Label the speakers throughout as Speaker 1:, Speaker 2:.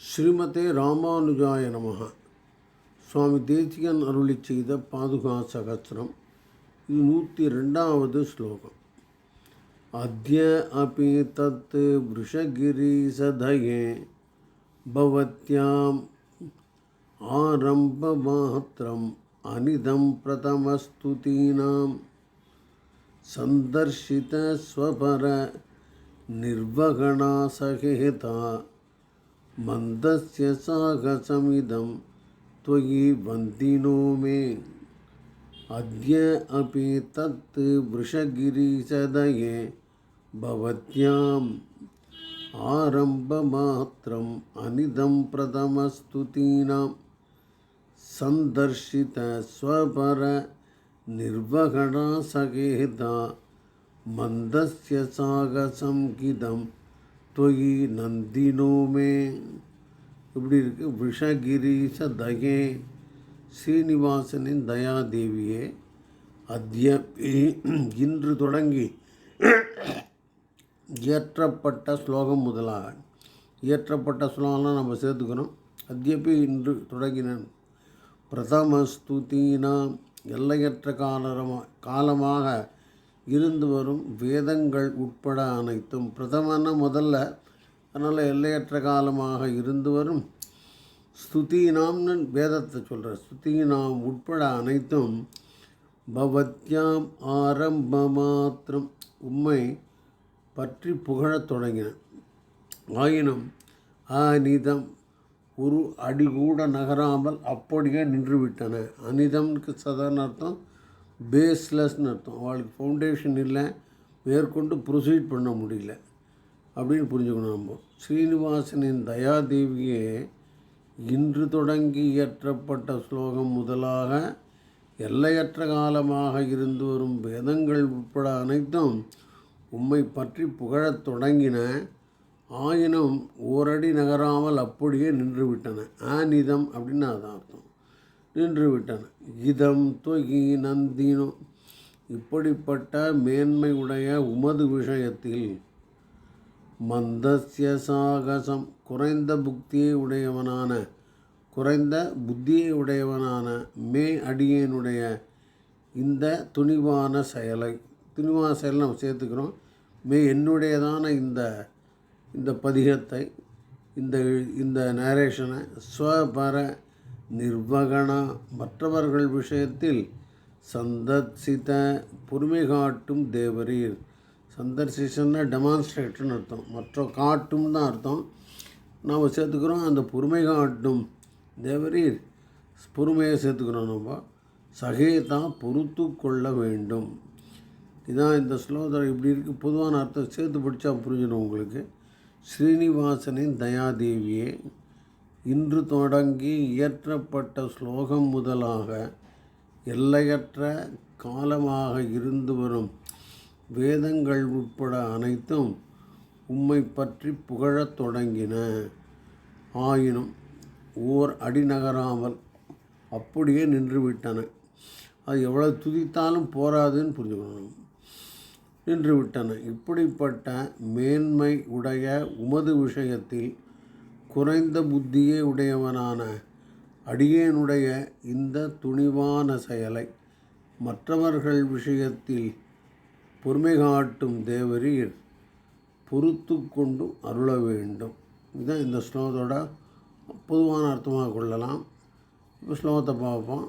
Speaker 1: ஸ்ரீமதே ராமானுஜாய நமக. சுவாமி தேசிகன் அருளி செய்த பாதுகா சகசிரம். இது நூற்றி ரெண்டாவது ஸ்லோகம். அத்ய அபி தத் விஷகிரிசதயே. பவத்யாம் ஆரம்பமாத்திரம் அனிதம் பிரதமஸ்துதீனாம் சந்தர்ஷித ஸ்வபர நிர்வகணாசகேதா मन्दस्य साहसमिदं त्वयि वन्दिनो मे। अद्य अपि तत् वृषगिरिसदये भवत्याम् आरम्भमात्रम् अनिदं प्रथमस्तुतीनां सन्दर्शितस्वपरनिर्वहणासहेता मन्दस्य साहसं किदम् தொயி நந்தினோமே. இப்படி இருக்கு. விஷகிரீச தயே ஸ்ரீனிவாசனின் தயாதேவியே. அத்திய இன்று தொடங்கி இயற்றப்பட்ட ஸ்லோகம் முதலாக. இயற்றப்பட்ட ஸ்லோகம்லாம் நம்ம சேர்த்துக்கணும். அத்தியப்பி இன்று தொடங்கினேன். பிரதம ஸ்துதினா எல்லையற்ற காலமாக காலமாக இருந்து வரும் வேதங்கள் உட்பட அனைத்தும் பிரதமன முதல்ல. அதனால் எல்லையற்ற காலமாக இருந்து வரும் ஸ்துதீனாம்னு வேதத்தை சொல்கிற ஸ்துதினாம் உட்பட அனைத்தும் பவத்யாம் ஆரம்ப மாத்திரம் உம்மை பற்றி புகழத் தொடங்கின. ஆயினும் அனிதம் ஒரு அடி கூட நகராமல் அப்படியே நின்றுவிட்டன. அனிதம்க்கு சாதாரண அர்த்தம் பேஸ்லெஸ்னு அர்த்தம். அவளுக்கு ஃபவுண்டேஷன் இல்லை மேற்கொண்டு ப்ரொசீட் பண்ண முடியல அப்படின்னு புரிஞ்சுக்கணும் நம்ம. ஸ்ரீனிவாசனின் தயாதேவியே இன்று தொடங்கி இயற்றப்பட்ட ஸ்லோகம் முதலாக எல்லையற்ற காலமாக இருந்து வரும் வேதங்கள் உட்பட அனைத்தும் உம்மை பற்றி புகழத் தொடங்கின. ஆயினும் ஓரடி நகராமல் அப்படியே நின்று விட்டன. ஆனிதம் அப்படின்னு அதான் அர்த்தம். நின்று விட்டன. இதம் தொகி நந்தினோ இப்படிப்பட்ட மேன்மையுடைய உமது விஷயத்தில் மந்தஸ்ய சாகசம் குறைந்த புக்தியை உடையவனான குறைந்த புத்தியை உடையவனான மே அடியேனுடைய இந்த துணிவான செயலை துணிவான செயலை நம்ம சேர்த்துக்கிறோம். மே என்னுடையதான இந்த இந்த பதிகத்தை இந்த இந்த நேரேஷனை ஸ்வபர நிர்வகணா மற்றவர்கள் விஷயத்தில் சந்தர்சித்த பொறுமை காட்டும் தேவரீர். சந்தர்சிசன்னா டெமான்ஸ்ட்ரேட்னு அர்த்தம். மற்ற காட்டும் தான் அர்த்தம். நாம் சேர்த்துக்கிறோம் அந்த பொறுமை காட்டும் தேவரீர். பொறுமையை சேர்த்துக்கிறோம் நம்ம. சகேதா பொறுத்து கொள்ள வேண்டும். இதான் இந்த ஸ்லோகத்தில் இப்படி இருக்குது பொதுவான அர்த்தம். சேர்த்து படித்தா புரிஞ்சிடும் உங்களுக்கு. ஸ்ரீனிவாசனின் தயாதேவியே. இன்று தொடங்கி இயற்றப்பட்ட ஸ்லோகம் முதலாக எல்லையற்ற காலமாக இருந்து வரும் வேதங்கள் உட்பட அனைத்தும் உம்மை பற்றி புகழத் தொடங்கின. ஆயினும் ஓர் அடி நகராமல் அப்படியே நின்றுவிட்டன. அது எவ்வளோ துதித்தாலும் போராதுன்னு புரிஞ்சுக்கணும். நின்றுவிட்டன. இப்படிப்பட்ட மேன்மை உடைய உமது விஷயத்தில் குறைந்த புத்தியே உடையவனான அடியேனுடைய இந்த துணிவான செயலை மற்றவர்கள் விஷயத்தில் பொறுமை காட்டும் தேவரீர் பொறுத்து கொண்டு அருள வேண்டும். இதுதான் இந்த ஸ்லோகத்தோட பொதுவான அர்த்தமாக கொள்ளலாம். இப்போ ஸ்லோகத்தை பார்ப்போம்.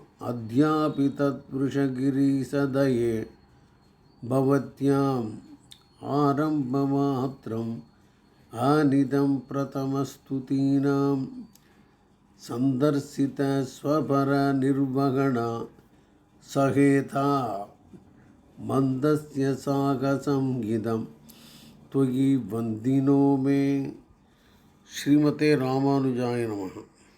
Speaker 1: சதையே பவத்யாம் ஆரம்ப மாத்திரம் आनिदं प्रथमस्तुतीनां सन्दर्शितस्वपरनिर्वहणा सहेता मन्दस्य सागसंहितं त्वयि वन्दिनो मे श्रीमते रामानुजाय नमः